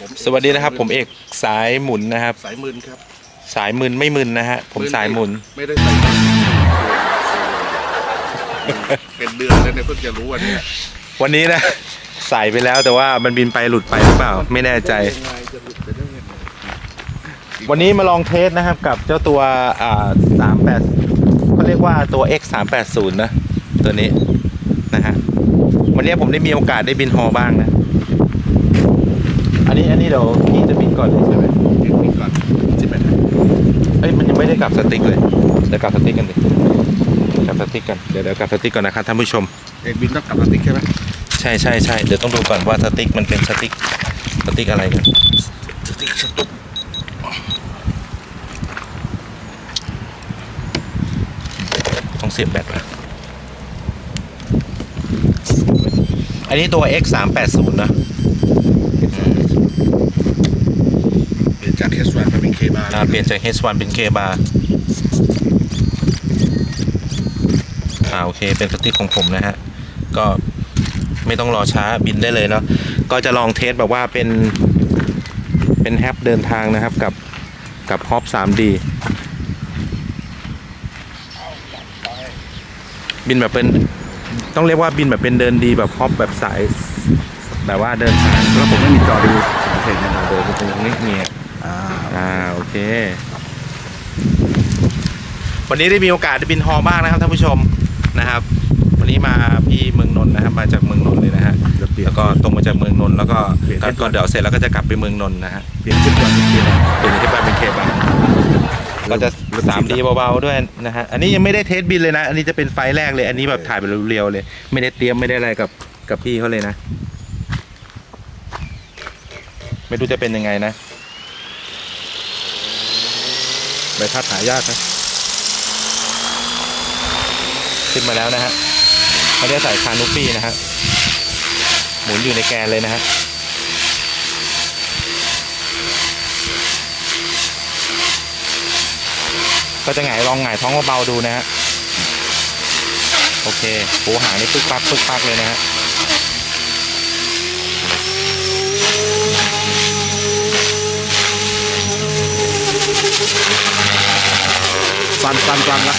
ผมสวัสดีนะครับ ผมเอกสายหมุนนะครับ สายมึนครับสายมึนไม่มึนนะฮะผมสายหมุน ไม่ได้ใส่บัตรเป็นเดือนแล้วเนี่ยเพิ่งจะรู้วันนี้วันนี้นะใส่ไปแล้วแต่ว่ามันบินไปหลุดไปหรือเปล่า ไม่แน่ใจ ยังไงจะหลุดไปได้ยังไงวันนี้มาลองเทสนะครับกับเจ้าตัวอ่าสามแปดเขาเรียกว่าตัว X 3 8 0นะ ตัวนี้นะฮะวันนี้ผมได้มีโอกาสได้บินฮอบ้างนะอั นนี้อันนี้เดี๋ยวพี่จะบินก่อนเลยใช่ไหมเด็กนี่ก่อนสิบแปดเอ้ยมันยังไม่ได้กลับสติ๊กเลยเดี๋ยวกลับสติ๊กกันดิกลับสติ๊กกันเดี๋ยวเดี๋ยวกลับสติ๊กก่อนนะครับท่านผู้ชมเด็กบินต้องกลับมาติ๊กใช่ไหมใช่ใช่ใช่เดี๋ยวต้องดูก่อนว่าสติ๊กมันเป็นสติ๊กสติ๊กอะไรกันสติ๊กสตุ๊กต้องเสียบแบตนะอันนี้ตัว X 3 8 0นะ เปลี่ยนจากเคสวันมาเป็นเค บาร์อ่าเปลี่ยนจาก H1 เป็น K bar อ่าโอเคเป็นสติ๊กของผมนะฮะ ก็ไม่ต้องรอช้าบินได้เลยเนาะก็จะลองเทสแบบว่าเป็น เป็นแฮปเดินทางนะครับกับกับฮอป 3D บินแบบเป็นต้องเรียกว่าบินแบบเป็นเดินดีแบบฮอปแบบสายแบบว่าเดินทางแล้วผมไม่มีจอดูเห็นนะครับเดินตรงนี้เนี่ยอ่าอ่า โอเค วันนี้ได้มีโอกาสได้บินฮอบ้างนะครับท่านผู้ชมนะครับ วันนี้มาพี่เมืองนนท์นะครับ มาจากเมืองนนท์เลยนะฮะจะเปลี่ยนแล้วก็ตรงมาจากเมืองนนท์แล้วก็เปลี่ยนก็ก็เดี๋ยวเสร็จแล้วก็จะกลับไปเมืองนนท์นะฮะเปลี่ยนชุดวันเป็นเคบาร์เปลี่ยนที่ไปเป็นเคบังก็จะเริ่มสามดีเบาๆด้วยนะฮะอันนี้ยังไม่ได้เทสบินเลยนะ อันนี้จะเป็นไฟล์แรกเลย อันนี้แบบถ่ายแบบเรียวๆเลย ไม่ได้เตรียมไม่ได้อะไรกับกับพี่เขาเลยนะ ไม่รู้จะเป็นยังไงนะ ใบพัดหายากนะขึ้นมาแล้วนะฮะไม่ได้ใส่คานูปี้นะฮะหมุนอยู่ในแกนเลยนะฮะก็จะหงายลองหงายท้องเบาๆดูนะฮะโอเคหูหางนี่ปึ๊กปักปึ๊กปักเลยนะฮะ ฟันฟันฟันละ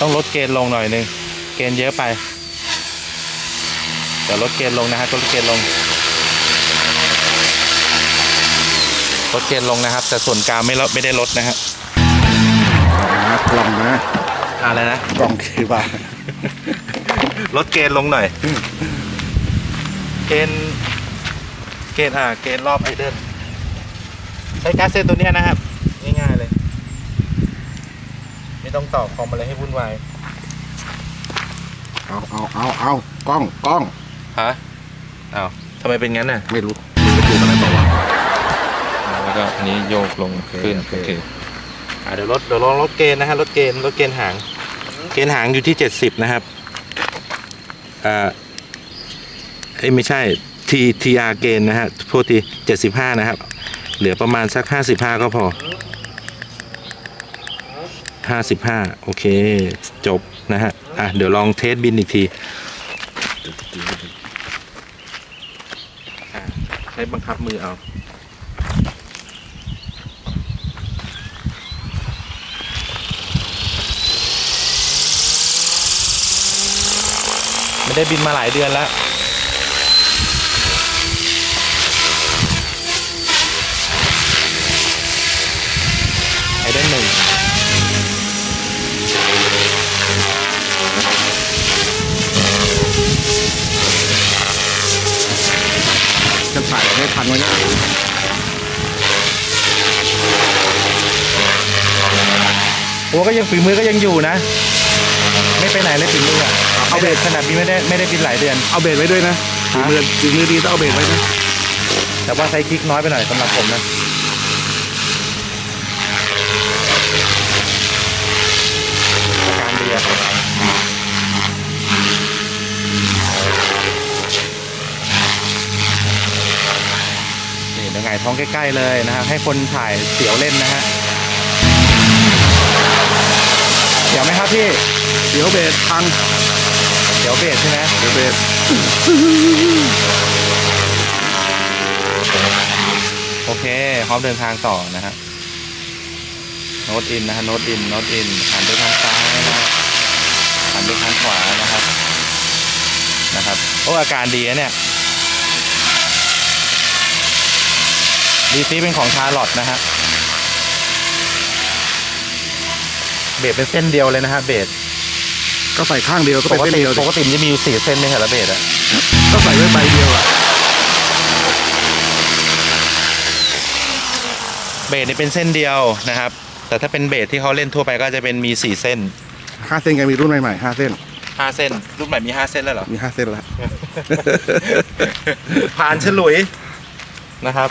ต้องลดเกณฑ์ลงหน่อยหนึง เกณฑ์เยอะไป เดี๋ยวลดเกณฑ์ลงนะฮะลดเกณฑ์ลง ลดเกณฑ์ลงนะครับ แต่ส่วนกลางไม่ลดไม่ได้ลดนะฮะนะกล่องนะอะไรนะกล่องเคบาร์ลดเกณฑ์ลงหน่อย เกณฑ์เกณฑ์อ่าเกณฑ์รอบไอเดิลใช้การ์ดเซตตัวเนี้ยนะครับ ง่ายๆเลย ไม่ต้องต่อคอมอะไรให้วุ่นวายเอาเอาเอาเอากล้องกล้องฮะอ้าวทำไมเป็นงั้นน่ะไม่รู้ไม่รู้อะไรต่อวะอ่าแล้วก็อันนี้โยกลงโอเคขึ้นโอเคโอเคอ่าเดี๋ยวลดเดี๋ยวลองลดเกณฑ์นะฮะลดเกณฑ์ลดเกณฑ์หาง เกณฑ์หางอยู่ที่เจ็ดสิบนะครับอ่าเอ้ยไม่ใช่ T TR เกณฑ์นะฮะโทษทีเจ็ดสิบห้านะครับ เหลือประมาณสักห้าสิบห้าก็พอ ห้าสิบห้าโอเค จบนะฮะ อะ เดี๋ยวลองเทสบินอีกทีอะใช้บังคับมือเอาไม่ได้บินมาหลายเดือนแล้วไอเดนหนึ่ง จะถ่ายให้ทันไว้นะโอ้ก็ยังฝีมือก็ยังอยู่นะ ไม่ไปไหนเลยฝีมืออะเอาเบรขนาดบินไม่ได้ไม่ได้บินหลายเดือน เอาเบรดไว้ด้วยนะถึงมือถึงมือดีต้องเอาเบรดไว้นะแต่ว่าใช้คลิกน้อยไปหน่อยสำหรับผมนะ การดีอะ นี่เดี๋ยวไงายท้องใกล้ ๆ เลยนะฮะให้คนถ่ายเสียวเล่นนะฮะเดี๋ยวไหมครับพี่เดี๋ยวเบรดพังเดี๋ยวเบสใช่ไหมเดี๋ยวเบรดเคพร้อมเดินทางต่อนะฮะโน้ตอินนะฮะโน้ตอินโน้ตอินหันไปทางซ้ายนะฮะหันไปทางขวานะครับนะครับโอ้อาการดีนะเนี่ย ดีซีเป็นของชาร์ลอตนะฮะเบสเป็นเส้นเดียวเลยนะฮะเบสก็ใส่ข้างเดียวก็ปเป็นกเส้นติเดียวปกติมันจะมีอยู่สี่เส้นไม่ใช่เหรอเบสอะก็ใส่ไว้ใบเดียวอะเบสนี่เป็นเส้นเดียวนะครับ แต่ถ้าเป็นเบสที่เขาเล่นทั่วไปก็จะเป็นมีสี่เส้นห้าเส้นไงมีรุ่นใหม่ๆห้าเส้นห้าเส้น รุ่นใหม่มีห้าเส้นแล้วเหรอ มีห้าเส้นแล้วผ่านฉลุยนะครับ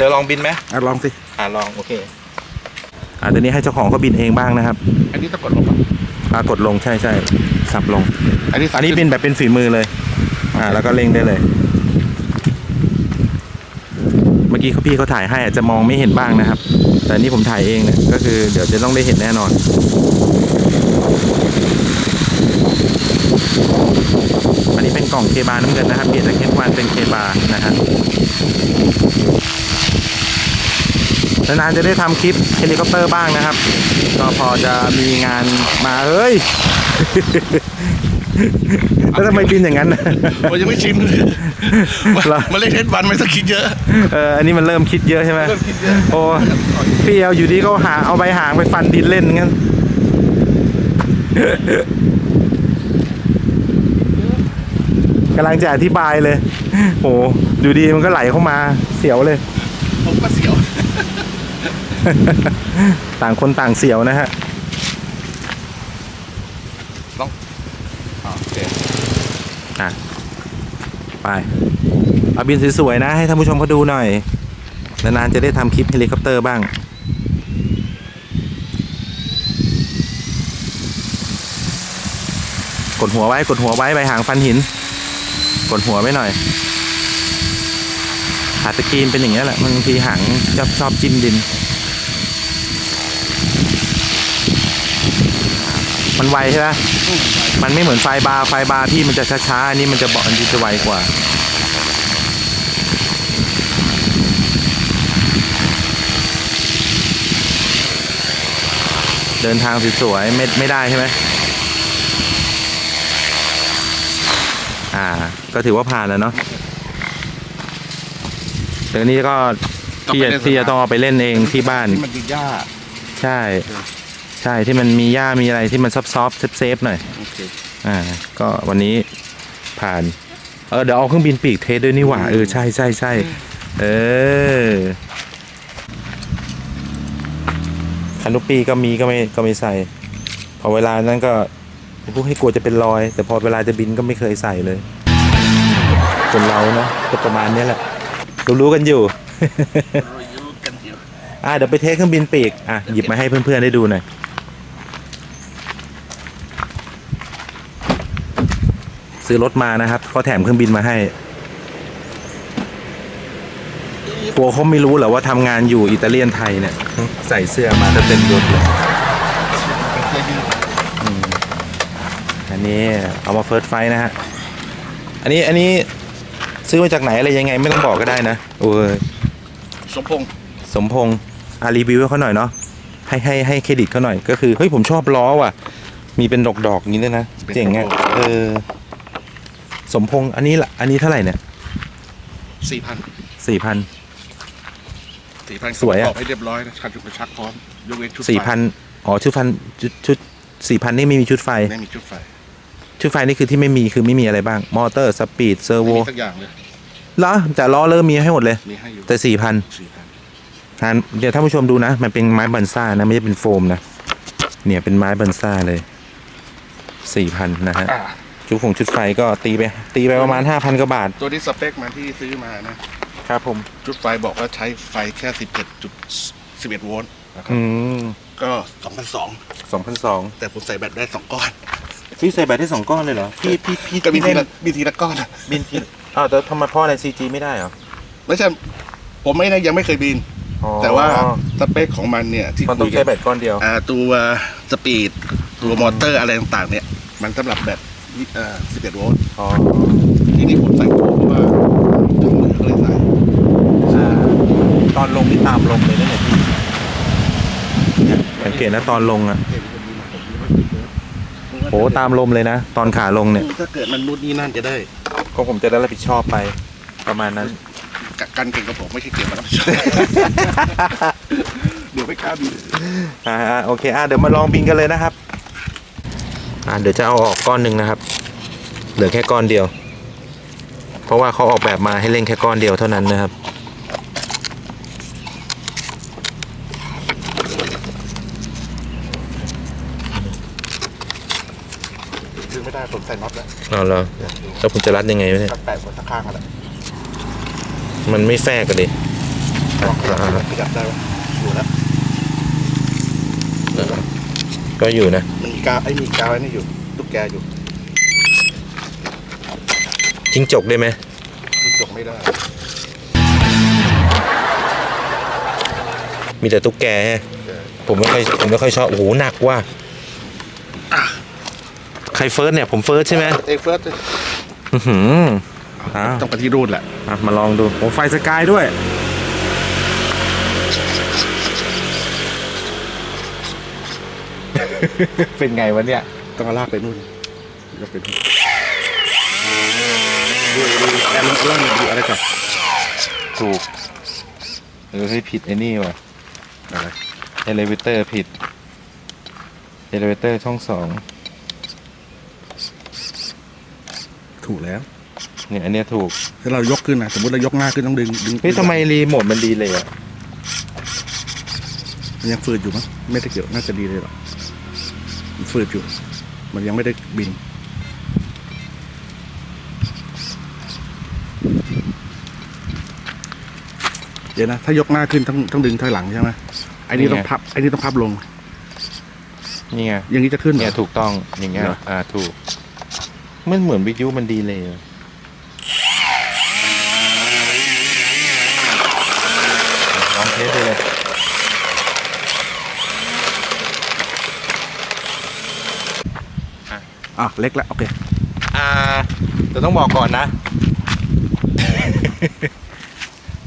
เดี๋ยวลองบินไหมอะลองสิ อ่าลองโอเคอ่าตอนนี้ให้เจ้าของเขาบินเองบ้างนะครับอันนี้ต้องกดลงก่อนอ่ากดลงใช่ใช่สับลง อันนี้อันนี้บินแบบเป็นฝีมือเลย อ่า แล้วก็เล็งได้เลย เมื่อกี้เขาพี่เขาถ่ายให้อาจจะมองไม่เห็นบ้างนะครับ แต่อันนี่ผมถ่ายเองเนี่ยก็คือเดี๋ยวจะต้องได้เห็นแน่นอน อันนี้เป็นกล่องเคบาน้ำเงินนะครับ เปลี่ยนจากเคสวันเป็นเคบานะฮะ นานๆจะได้ทำคลิปเฮลิคอปเตอร์บ้างนะครับ ก็พอจะมีงานมาเฮ้ย แล้วทำไมบินอย่างนั้นน่ะมันยังไม่ชินเลยเหรอมันเล่นเทสวันไม่ต้องคิดเยอะ เอออันนี้มันเริ่มคิดเยอะใช่ไหมเริ่มคิดเยอะ โอ้พี่เอาอยู่ดีก็หาเอาใบหางไปฟันดินเล่นงั้น กำลังจะอธิบายเลยโอ้อยู่ดีมันก็ไหลเข้ามาเสียวเลย ผมก็เสียว ต่างคนต่างเสียวนะฮะโอเคอะไปเอาบินสวยๆนะให้ท่านผู้ชมเขาดูหน่อย นานๆจะได้ทำคลิปเฮลิคอปเตอร์บ้างกดหัวไว้กดหัวไว้ใบหางฟันหิน กดหัวไว้หน่อยหาสกรีนเป็นอย่างนี้ยแหละมันบางทีหางชอบชอบจิ้มดิน มันไวใช่ไหมมันไม่เหมือนไฟบาร์ไฟบาร์ที่มันจะช้าๆอันนี้มันจะเบาะอันนี้จะไวกว่าเดินทางสวยๆไม่ไม่ได้ใช่ไหมอ่า ก็ถือว่าผ่านแล้วเนาะแต่อันนี้ก็ที่จะที่จะต้องเอาไปเล่นเองที่บ้าน ที่มันยิงหญ้าใช่ ใช่ที่มันมีหญ้ามีอะไรที่มันซอฟๆเซฟๆหน่อยโอเคอ่าก็วันนี้ผ่าน เออเดี๋ยวเอาเครื่องบินปีกเทสด้วยนี่หว่าเออใช่ใช่ใช่เออคันนุปีก็มีก็ไม่ก็ไม่ใส่ พอเวลานั้นก็พวกให้กลัวจะเป็นรอย แต่พอเวลาจะบินก็ไม่เคยใส่เลยคนเราเนาะก็ประมาณเนี้ยแหละรู้ๆกันอยู่รู้กันอยู่อะเดี๋ยวไปเทสเครื่องบินปีกอะหยิบมาให้เพื่อนๆได้ดูหน่อย ซื้อรถมานะครับเขาแถมเครื่องบินมาให้กลัวเขาไม่รู้เหรอว่าทำงานอยู่อิตาเลียนไทยเนี่ย ใส่เสื้อมาเต็มยศเลยเป็นเสื้อยืดอันนี้เอามาเฟิร์สไฟนะฮะ อันนี้อันนี้ซื้อมาจากไหนอะไรยังไงไม่ต้องบอกก็ได้นะโอ้ยสมพงษ์สมพงษ์อารีวิวให้เขาหน่อยเนาะให้ให้ให้เครดิตเขาหน่อยก็คือเฮ้ยผมชอบล้อว่ะ มีเป็นดอกดอกๆอย่างนี้ด้วยนะเจ๋งอะเออ สมพงษ์อันนี้ละอันนี้เท่าไหร่เนี่ยสี่พันสี่พัน สี่พันสวยอะออกให้เรียบร้อยนะชักจุดกระชักพร้อมยกเว้นชุดไฟสี่พันอ๋อชุดฟันชุดชุดสี่พันนี่ไม่มีชุดไฟ ไม่มีชุดไฟชุดไฟนี่คือที่ไม่มีคือไม่มีอะไรบ้าง มอเตอร์สปีดเซอร์โวไม่มีสักอย่างเลยเหรอแต่ล้อเริ่มมีให้หมดเลย มีให้อยู่แต่สี่พันสี่พันทานเดี๋ยวท่านผู้ชมดูนะ มันเป็นไม้บันซ่านะ ไม่ใช่เป็นโฟมนะ เนี่ยเป็นไม้บันซ่าเลยสี่พันนะฮะ อ่า ชุดของชุดไฟก็ตีไปตีไปประมาณห้าพันกว่าบาท ตัวนี้สเปคมาที่ซื้อมานะ ครับผมชุดไฟบอกว่าใช้ไฟแค่สิบเจ็ดจุดสิบเอ็ดโวลต์นะครับอืมก็สองพันสองสองพันสองแต่ผมใส่แบตได้สองก้อน พี่ใส่แบตได้สองก้อนเลยเหรอพี่พี่พี่ก็มีพี่ทีเล่ละนมีทีละก้อนอะบินทีอ้าวแต่ทำไมพ่ออะไรซีจีไม่ได้เหรอไม่ใช่ผมไม่ได้ยังไม่เคยบิน อ๋อแต่ว่าสเปคของมันเนี่ยที่มันต้คุองยใช้กันแบตก้อนเดียว อ่าตัวสปีดตัวมอเตอร์อะไรต่างๆ เนี่ย มันสำหรับแบตเอ่อสิบเอ็ดโวลต์อ๋อทีนี้ผมใส่โวลต์เพราะว่าทางมือก็เลยใส่อ่าตามลงเลยนะเนี่ยพี่เนี่ยสังเกตนะตอนลงอะโหตามลมเลยนะ ตอนขาลงเนี่ย ถ้าเกิดมันนู่นนี่นั่นจะได้ก็ผมจะได้รับผิดชอบไปประมาณนั้นกกันเก่งกับผมไม่ใช่เก่งมารับผิดชอบเดี๋ยวไม่กล้าบิน อ่าอ่าโอเคอ่าเดี๋ยวมาลองบินกันเลยนะครับ อ่าเดี๋ยวจะเอาออกก้อนหนึ่งนะครับ เหลือแค่ก้อนเดียว เพราะว่าเขาออกแบบมาให้เล่นแค่ก้อนเดียวเท่านั้นนะครับดึงไม่ได้ผมใส่น็อตแล้วเอาแล้วแล้วผมจะรัดยังไงวะเนี่ยตัดแปะบนตะข้างกันแล้วมันไม่แฟกกันดิลองขยับขยับได้ว่าอยู่แล้ว ก็อยู่นะมันมีกาวไอ้มีกาวไอ้นี่อยู่ตุ๊กแกอยู่จิ้งจกได้ไหมมันจกไม่ได้ มีแต่ตุ๊กแกฮะผมไม่ค่อยผมไม่ค่อยชอบโอ้โหหนักว่ะใครเฟิร์สเนี่ยผมเฟิร์สใช่ไหมเอยเฟิร์สอื้อหืออ้าวต้องไปที่รูดแหละอะมาลองดูโอ้ไฟสกายด้วย เป็นไงวะเนี่ย ต้องเอาลากไปนู่นลากไปนู่นดูดูแอนล่างดูอะไรก่อนถูกเออให้ยผิดไอ้นี่ว่ะอะไรเอเลเวเตอร์ผิดเอเลเวเตอร์ช่องสองถูกแล้วเนี่ยอันเนี้ยถูกถ้าเรายกขึ้นนะสมมติเรายกหน้าขึ้นต้องดึงดึงเฮ้ยทำไมรีโมทมันดีเลยอะมันยังฝืดอยู่มั้งไม่ได้เกี่ยวน่าจะดีเลยหรอก ฝืดอยู่ มันยังไม่ได้บิน เดี๋ยวนะ ถ้ายกหน้าขึ้นต้องต้องดึงถอยหลังใช่ไหมไอ้นี่ต้องพับไอ้นี่ต้องพับลง นี่ไงอย่างนี้จะขึ้นเหรเนี่ยอ ถูกต้องอย่างเงี้ยเหรอ อ่าถูก มันเหมือนวิทยุมันดีเลยอะลองเทสดูเลย อะเล็กแล้วโอเค อ่าแต่ต้องบอกก่อนนะ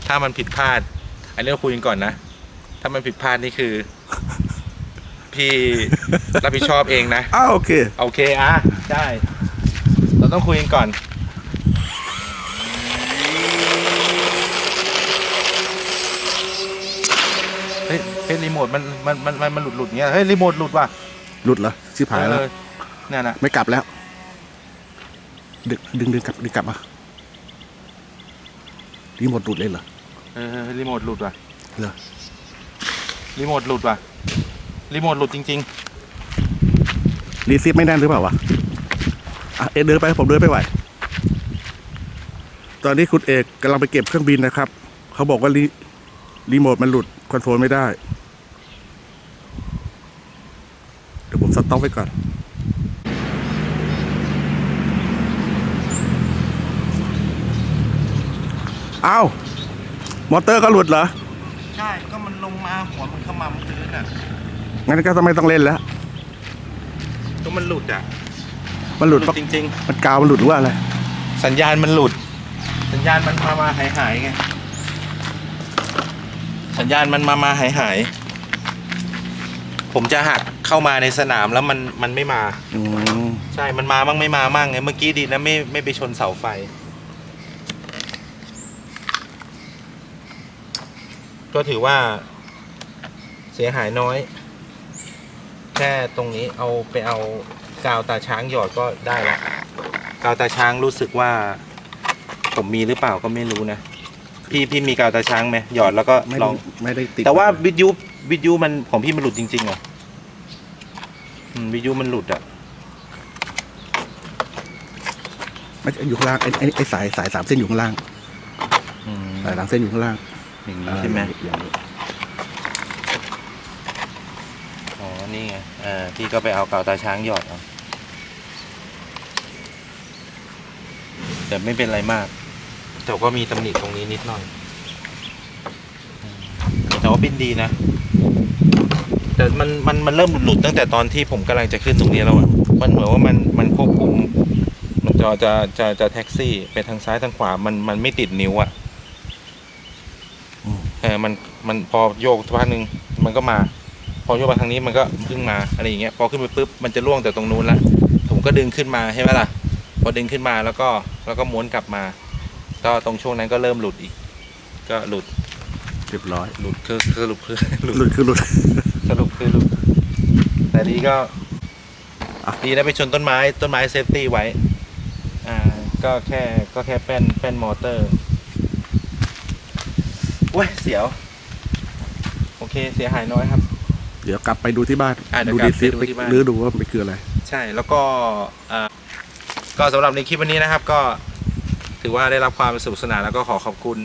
ถ้ามันผิดพลาด อันนี้เราคุยกันก่อนนะ ถ้ามันผิดพลาดนี่คือ พี่รับผิดชอบเองนะ อ้าวโอเค โอเคอะได้ เราต้องคุยกันก่อน เฮ้ยเฮ้ยรีโมทมันมันมันมันมันหลุดหลุดเงี้ย เฮ้ยรีโมทหลุดว่ะหลุดเหรอชิบหายแล้ว เออ เนี่ยนะไม่กลับแล้ว ดึงดึงดึงกลับดึงกลับมารีโมทหลุดเลยเหรอเออเออรีโมทหลุดว่ะเหรอรีโมทหลุดว่ะรีโมทหลุดจริงรีเซียไม่แน่นหรือเปล่าวะอะเอกเดินไปผมเดินไปไหวตอนนี้คุณเอกกำลังไปเก็บเครื่องบินนะครับ เขาบอกว่ารีรีโมทมันหลุดคอนโทรลไม่ได้ เดี๋ยวผมสต็อปไว้ก่อน อ้าวมอเตอร์ก็หลุดเหรอๆใช่ก็มันลงมาหัวมันขมำพื้นอะงั้นก็ไม่ต้องเล่นแล้ว ก็มันหลุดอะมันหลุดหปะจริง มันกาวมันหลุดหรือว่าอะไร ๆ สัญญาณมันหลุด สัญญาณมันมามาหายหายๆไง สัญญาณมันมามาหายหายๆผมจะหักเข้ามาในสนามแล้วมันมันไม่มา อืมใช่มันมามั่งไม่มามั่งไงเมื่อกี้ดีนะไม่ไม่ไปชนเสาไฟ ก็ถือว่า เสียหายน้อย แค่ตรงนี้เอาไปเอากาวตาช้างหยอดก็ได้ละกาวตาช้างรู้สึกว่า ผมมีหรือเปล่าก็ไม่รู้นะพี่พี่มีกาวตาช้างไหมหยอดแล้วก็ไม่ลได้อง ไม่ได้ติดแต่ว่าวิทยุวิทยุมันของพี่มันหลุดจริงๆเหรออืมวิทยุมันหลุดอะ ไม่ใช่อยู่ข้างล่างไอ้ไอ้ไอ้สายสายสามเส้นอยู่ข้างล่างอืมสายสามเส้นอยู่ข้างล่าง อย่างนี้ใช่ไหมอ่าอย่างนี้อ๋อ นี่ไงเออพี่ก็ไปเอากาวตาช้างหยอดเอาแต่ไม่เป็นไรมาก แต่ก็มีตำหนิตรงนี้นิดหน่อยอืมแต่ว่าบินดีนะ แต่มันมันมันเริ่มหลุดตั้งแต่ตอนที่ผมกำลังจะขึ้นตรงนี้แล้วอะมันเหมือนว่ามันมันควบคุมมันจะจะจะจะแท็กซี่ไปทางซ้ายทางขวา มันมันไม่ติดนิ้วอะ เออมันมันพอโยกสักพักหนึ่งมันก็มา พอโยกมาทางนี้มันก็เพิ่งมาอะไรอย่างเงี้ยพอขึ้นไปปุ๊บมันจะล่วงแต่ตรงนู้นละผมก็ดึงขึ้นมาใช่ไหมล่ะพอดึงขึ้นมาแล้วก็แล้วก็ม้วนกลับมา ก็ตรงช่วงนั้นก็เริ่มหลุดอีก ก็หลุดเรียบร้อยหลุดคือสรุปคือหลุดหลุดคือหลุดสรุปคือหลุดแต่ดีก็อะดีนะไปชนต้นไม้ต้นไม้เซฟตี้ไว้ อ่า ก็แค่ก็แค่แป้นแป้นมอเตอร์ เว้ยเสียว โอเคเสียหายน้อยครับ เดี๋ยวกลับไปดูที่บ้านอะเดี๋ยวดูกลัดีบไปซิดูที่บ้านหรือดูว่ามันคืออะไร ใช่แล้วก็อ่าก็สำหรับในคลิปวันนี้นะครับ ก็ถือว่าได้รับความสนุกสนานแล้วก็ขอขอบคุณ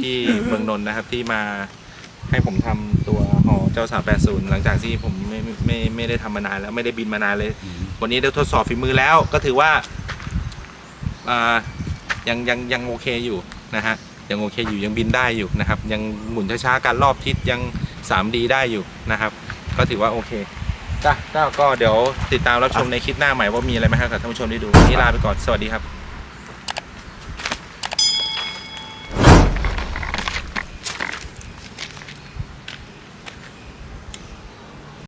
ที่เมืองนนท์นะครับ ที่มาให้ผมทำตัวหอเจ้าสามแปดศูนย์หลังจากที่ผมไม่ไม่ไม่ไม่ได้ทำมานานแล้วไม่ได้บินมานานเลย วันนี้ได้ทดสอบฝีมือแล้วก็ถือว่าอ่ายังยังยังโอเคอยู่นะฮะ ยังโอเคอยู่ยังบินได้อยู่นะครับ ยังหมุนช้าๆการรอบทิศยัง 3D ได้อยู่นะครับ ก็ถือว่าโอเคจ้ะก็เดี๋ยวติดตามรับชมในคลิปหน้าใหม่ว่ามีอะไรไหมครับกับท่านผู้ชมได้ดูวันนี้ลาไปก่อนสวัสดีครับ